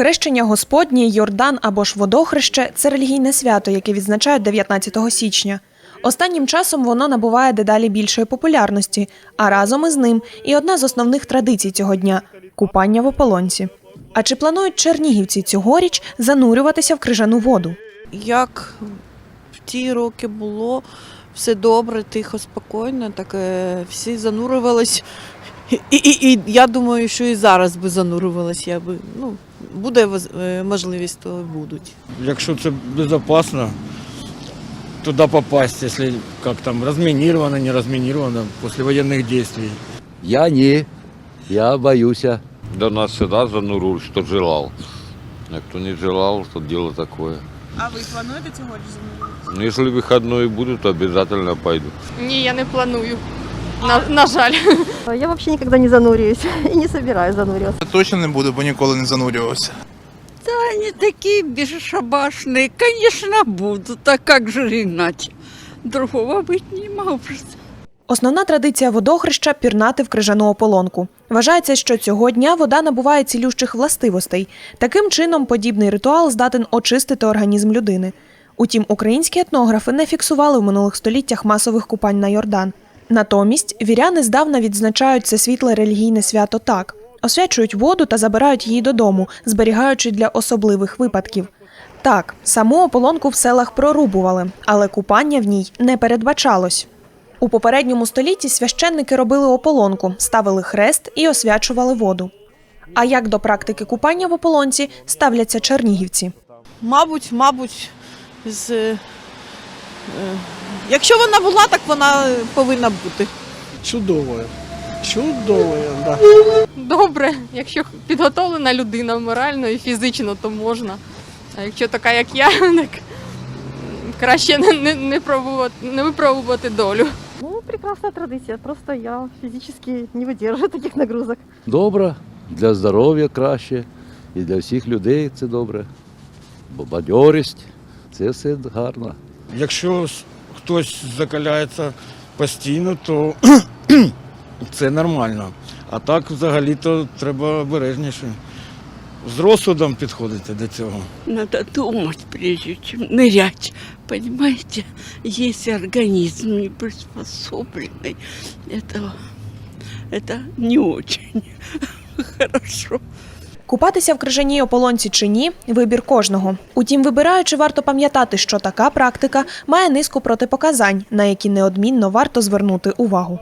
Хрещення Господнє, Йордан або ж водохреще це релігійне свято, яке відзначають 19 січня. Останнім часом воно набуває дедалі більшої популярності, а разом із ним і одна з основних традицій цього дня купання в ополонці. А чи планують чернігівці цьогоріч занурюватися в крижану воду? Як в ті роки було, все добре, тихо, спокійно, так е, всі занурювались. І, і, і я думаю, що і зараз би занурювалась. Я би, ну, буде е, можливість, то будуть. Якщо це безпечно, туди попасть, якщо як там розмініровано, не розмініровано, після воєнних дій. Я не, я боюсь. До нас всегда занурил, что желал. А кто не желал, то дело такое. А ви плануєте цьогоріч занурюватися? Но если выходные будут, обязательно пойду. Ні, я не планую. На, на жаль. Я вообще никогда не занурююсь и не собираюсь зануриваться. Я точно не буду, бо ніколи не занурювався. Они такие бесшабашные. Конечно, будут. А как же иначе? Другого быть не может. Основна традиція водохреща пірнати в крижану ополонку. Вважається, що цього дня вода набуває цілющих властивостей. Таким чином, подібний ритуал здатен очистити організм людини. Утім, українські етнографи не фіксували в минулих століттях масових купань на Йордан. Натомість віряни здавна відзначають це світле релігійне свято так: освячують воду та забирають її додому, зберігаючи для особливих випадків. Так, саму ополонку в селах прорубували, але купання в ній не передбачалось. У попередньому столітті священники робили ополонку, ставили хрест і освячували воду. А як до практики купання в ополонці ставляться чернігівці? Мабуть, мабуть, з, е, якщо вона була, так вона повинна бути. Чудове. Чудове, да. Добре, якщо підготовлена людина морально і фізично, то можна. А якщо така, як я, так краще не, не, не, пробувати, не випробувати долю. Ну, прекрасная традиция, просто я физически не выдерживаю таких нагрузок. Добре, для здоров'я краще, і для всіх людей це добре. Бо бадьорість, це все гарно. Якщо хтось закаляється постійно, то це нормально. А так взагалі-то треба обережніше. З розсудом підходити до цього. Надо думать, прежде чем нырять. Понимаете, если организм не приспособленный, это, это не очень хорошо. Купатися в крижаній ополонці чи ні вибір кожного. Утім, вибираючи, варто пам'ятати, що така практика має низку протипоказань, на які неодмінно варто звернути увагу.